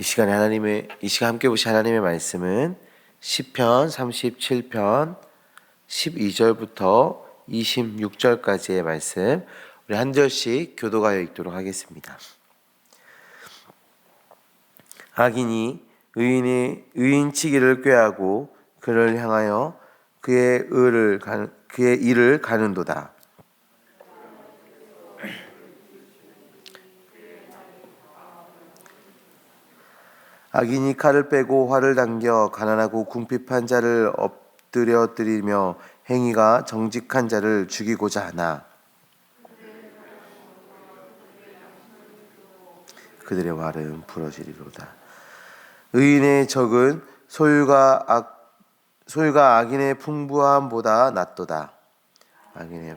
이 시간에 하나님의 이 시간 함께 보신 하나님의 말씀은 시편 37편 12절부터 26절까지의 말씀 우리 한 절씩 교도하여 읽도록 하겠습니다. 악인이 의인의 의인치기를 꾀하고 그를 향하여 그의 가, 그의 일을 가는도다. 악인이 칼을 빼고 활을 당겨 가난하고 궁핍한 자를 엎드려 드리며 행위가 정직한 자를 죽이고자 하나 그들의 말은 부러지리로다. 의인의 적은 소유가 악 소유가 악인의 풍부함보다 낫도다. 악인의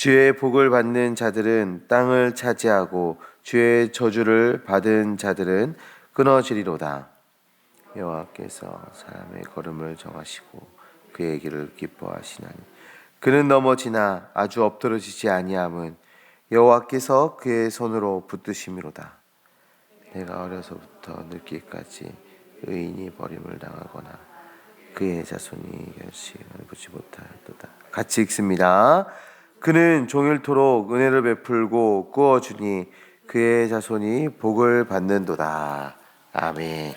주의 복을 받는 자들은 땅을 차지하고 주의 저주를 받은 자들은 끊어지리로다. 여호와께서 사람의 걸음을 정하시고 그의 길을 기뻐하시나니 그는 넘어지나 아주 엎드러지지 아니함은 여호와께서 그의 손으로 붙드심이로다. 내가 어려서부터 늙기까지 의인이 버림을 당하거나 그의 자손이 결실을 보지 못하였도다. 같이 읽습니다. 그는 종일토록 은혜를 베풀고 구워주니 그의 자손이 복을 받는도다. 아멘.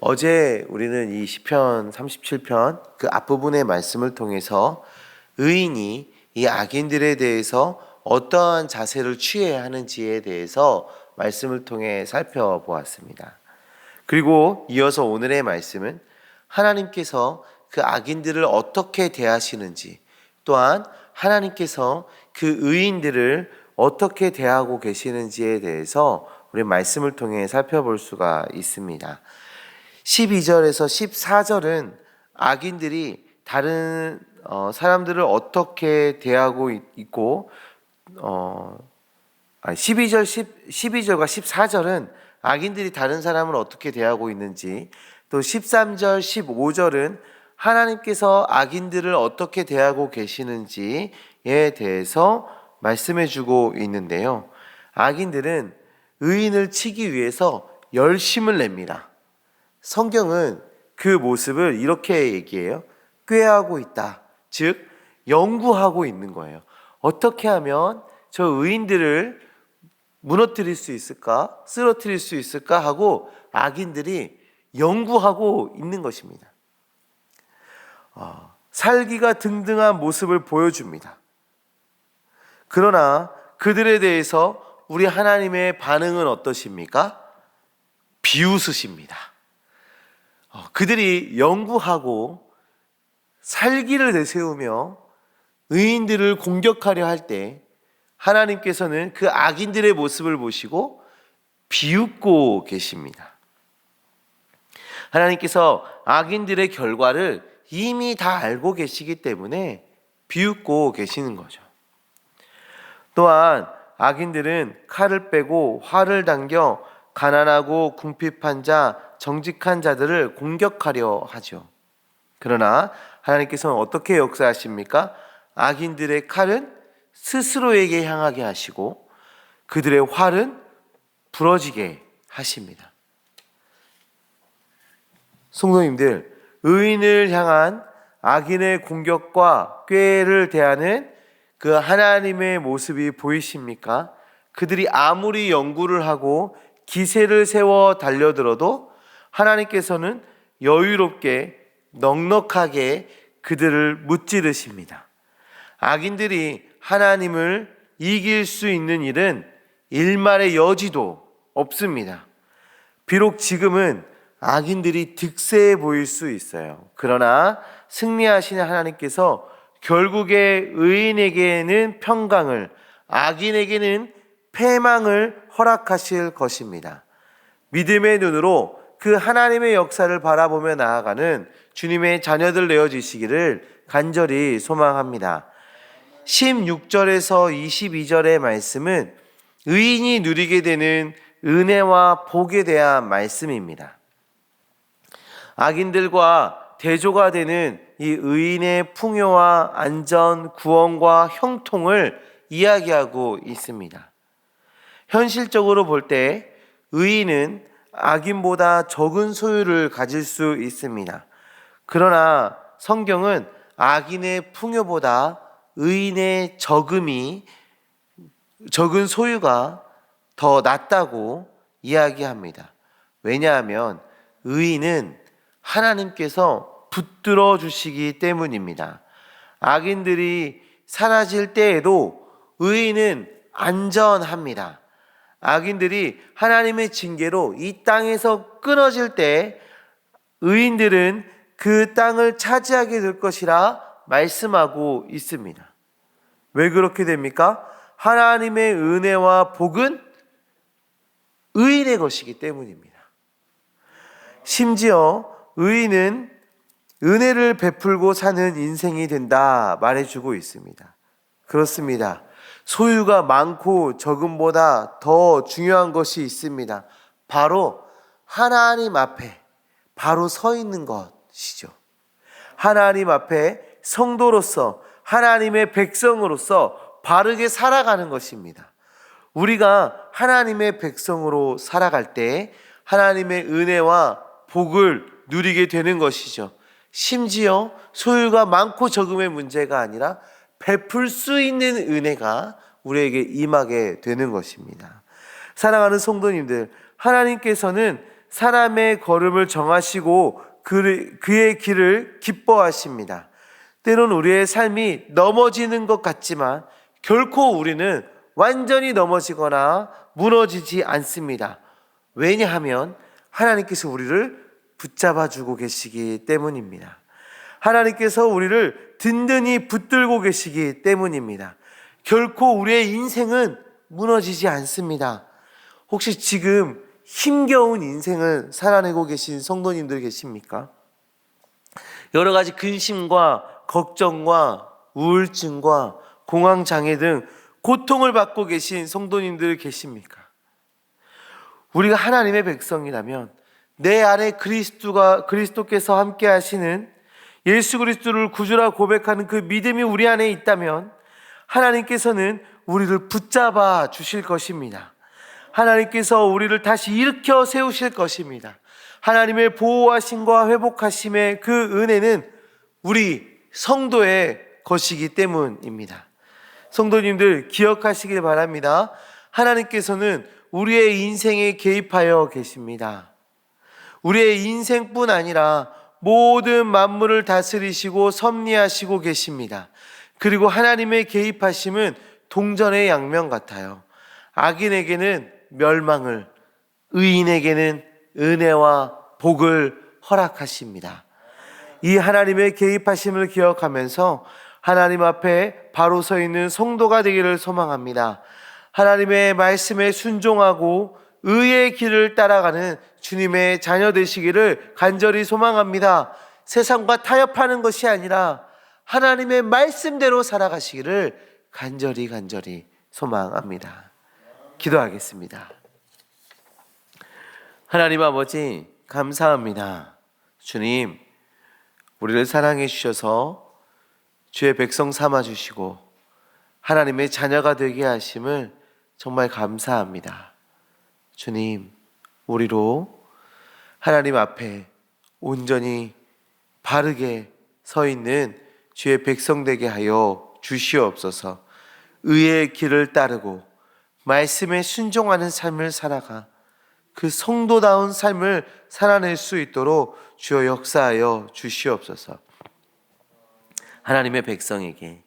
어제 우리는 이 시편 37편 그 앞부분의 말씀을 통해서 의인이 이 악인들에 대해서 어떠한 자세를 취해야 하는지에 대해서 말씀을 통해 살펴보았습니다. 그리고 이어서 오늘의 말씀은 하나님께서 그 악인들을 어떻게 대하시는지 또한 하나님께서 그 의인들을 어떻게 대하고 계시는지에 대해서 우리 말씀을 통해 살펴볼 수가 있습니다. 12절에서 14절은 악인들이 다른 어, 사람들을 어떻게 대하고 있- 있고 어, 아니, 12절 10, 12절과 14절은 악인들이 다른 사람을 어떻게 대하고 있는지 또 13절 15절은 하나님께서 악인들을 어떻게 대하고 계시는지에 대해서 말씀해 주고 있는데요. 악인들은 의인을 치기 위해서 열심을 냅니다. 성경은 그 모습을 이렇게 얘기해요. 꾀하고 있다. 즉, 연구하고 있는 거예요. 어떻게 하면 저 의인들을 무너뜨릴 수 있을까? 쓰러뜨릴 수 있을까? 하고 악인들이 연구하고 있는 것입니다. 어, 살기가 등등한 모습을 보여줍니다. 그러나 그들에 대해서 우리 하나님의 반응은 어떠십니까? 비웃으십니다. 어, 그들이 연구하고 살기를 내세우며 의인들을 공격하려 할 때 하나님께서는 그 악인들의 모습을 보시고 비웃고 계십니다. 하나님께서 악인들의 결과를 이미 다 알고 계시기 때문에 비웃고 계시는 거죠. 또한 악인들은 칼을 빼고 활을 당겨 가난하고 궁핍한 자, 정직한 자들을 공격하려 하죠. 그러나 하나님께서는 어떻게 역사하십니까? 악인들의 칼은 스스로에게 향하게 하시고 그들의 활은 부러지게 하십니다. 성도님들, 의인을 향한 악인의 공격과 꾀를 대하는 그 하나님의 모습이 보이십니까? 그들이 아무리 연구를 하고 기세를 세워 달려들어도 하나님께서는 여유롭게 넉넉하게 그들을 무찌르십니다. 악인들이 하나님을 이길 수 있는 일은 일말의 여지도 없습니다. 비록 지금은 악인들이 득세해 보일 수 있어요. 그러나 승리하시는 하나님께서 결국에 의인에게는 평강을, 악인에게는 패망을 허락하실 것입니다. 믿음의 눈으로 그 하나님의 역사를 바라보며 나아가는 주님의 자녀들 되어주시기를 간절히 소망합니다. 16절에서 22절의 말씀은 의인이 누리게 되는 은혜와 복에 대한 말씀입니다. 악인들과 대조가 되는 이 의인의 풍요와 안전, 구원과 형통을 이야기하고 있습니다. 현실적으로 볼 때 의인은 악인보다 적은 소유를 가질 수 있습니다. 그러나 성경은 악인의 풍요보다 의인의 적음이 적은 소유가 더 낫다고 이야기합니다. 왜냐하면 의인은 하나님께서 붙들어 주시기 때문입니다. 악인들이 사라질 때에도 의인은 안전합니다. 악인들이 하나님의 징계로 이 땅에서 끊어질 때 의인들은 그 땅을 차지하게 될 것이라 말씀하고 있습니다. 왜 그렇게 됩니까? 하나님의 은혜와 복은 의인의 것이기 때문입니다. 심지어 의인은 은혜를 베풀고 사는 인생이 된다 말해주고 있습니다. 그렇습니다. 소유가 많고 적음보다 더 중요한 것이 있습니다. 바로 하나님 앞에 바로 서 있는 것이죠. 하나님 앞에 성도로서 하나님의 백성으로서 바르게 살아가는 것입니다. 우리가 하나님의 백성으로 살아갈 때 하나님의 은혜와 복을 누리게 되는 것이죠. 심지어 소유가 많고 적음의 문제가 아니라 베풀 수 있는 은혜가 우리에게 임하게 되는 것입니다. 사랑하는 성도님들, 하나님께서는 사람의 걸음을 정하시고 그의 길을 기뻐하십니다. 때론 우리의 삶이 넘어지는 것 같지만 결코 우리는 완전히 넘어지거나 무너지지 않습니다. 왜냐하면 하나님께서 우리를 붙잡아 주고 계시기 때문입니다. 하나님께서 우리를 든든히 붙들고 계시기 때문입니다. 결코 우리의 인생은 무너지지 않습니다. 혹시 지금 힘겨운 인생을 살아내고 계신 성도님들 계십니까? 여러 가지 근심과 걱정과 우울증과 공황장애 등 고통을 받고 계신 성도님들 계십니까? 우리가 하나님의 백성이라면 내 안에 그리스도가 그리스도께서 함께 하시는 예수 그리스도를 구주라 고백하는 그 믿음이 우리 안에 있다면 하나님께서는 우리를 붙잡아 주실 것입니다. 하나님께서 우리를 다시 일으켜 세우실 것입니다. 하나님의 보호하심과 회복하심의 그 은혜는 우리 성도의 것이기 때문입니다. 성도님들 기억하시길 바랍니다. 하나님께서는 우리의 인생에 개입하여 계십니다. 우리의 인생뿐 아니라 모든 만물을 다스리시고 섭리하시고 계십니다. 그리고 하나님의 개입하심은 동전의 양면 같아요. 악인에게는 멸망을, 의인에게는 은혜와 복을 허락하십니다. 이 하나님의 개입하심을 기억하면서 하나님 앞에 바로 서 있는 성도가 되기를 소망합니다. 하나님의 말씀에 순종하고 의의 길을 따라가는 주님의 자녀 되시기를 간절히 소망합니다. 세상과 타협하는 것이 아니라 하나님의 말씀대로 살아가시기를 간절히 간절히 소망합니다. 기도하겠습니다. 하나님 아버지, 감사합니다. 주님, 우리를 사랑해 주셔서 주의 백성 삼아 주시고 하나님의 자녀가 되게 하심을 정말 감사합니다. 주님, 우리로 하나님 앞에 온전히 바르게 서 있는 주의 백성 되게 하여 주시옵소서. 의의 길을 따르고 말씀에 순종하는 삶을 살아가 그 성도다운 삶을 살아낼 수 있도록 주여 역사하여 주시옵소서. 하나님의 백성에게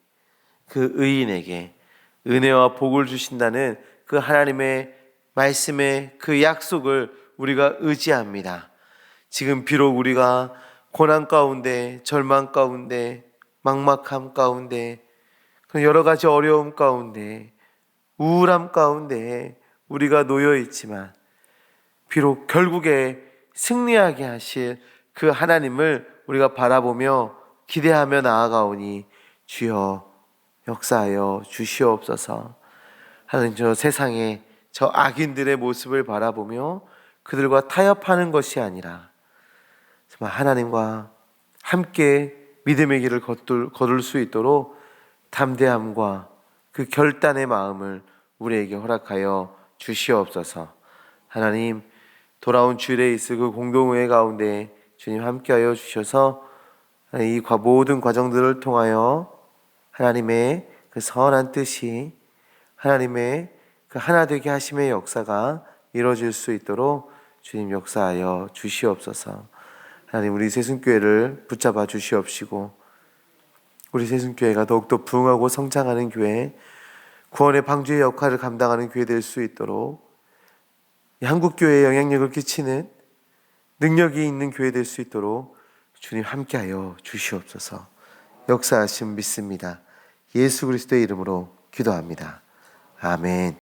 그 의인에게 은혜와 복을 주신다는 그 하나님의 말씀의 그 약속을 우리가 의지합니다. 지금 비록 우리가 고난 가운데, 절망 가운데, 막막함 가운데, 여러 가지 어려움 가운데 우울함 가운데 우리가 놓여 있지만 비록 결국에 승리하게 하실 그 하나님을 우리가 바라보며 기대하며 나아가오니 주여 역사하여 주시옵소서. 하나님 저 세상에 저 악인들의 모습을 바라보며 그들과 타협하는 것이 아니라 정말 하나님과 함께 믿음의 길을 걷을, 걸을 수 있도록 담대함과 그 결단의 마음을 우리에게 허락하여 주시옵소서. 하나님 돌아온 주일에 있을 그 공동회 가운데 주님 함께하여 주셔서 이 과- 모든 과정들을 통하여 하나님의 그 선한 뜻이 하나님의 그 하나 되게 하심의 역사가 이루어질 수 있도록 주님 역사하여 주시옵소서. 하나님 우리 세순교회를 붙잡아 주시옵시고 우리 세순교회가 더욱더 부흥하고 성장하는 교회 구원의 방주의 역할을 감당하는 교회 될 수 있도록 이 한국 교회에 영향력을 끼치는 능력이 있는 교회 될 수 있도록 주님 함께하여 주시옵소서. 역사하심 믿습니다. 예수 그리스도의 이름으로 기도합니다. 아멘.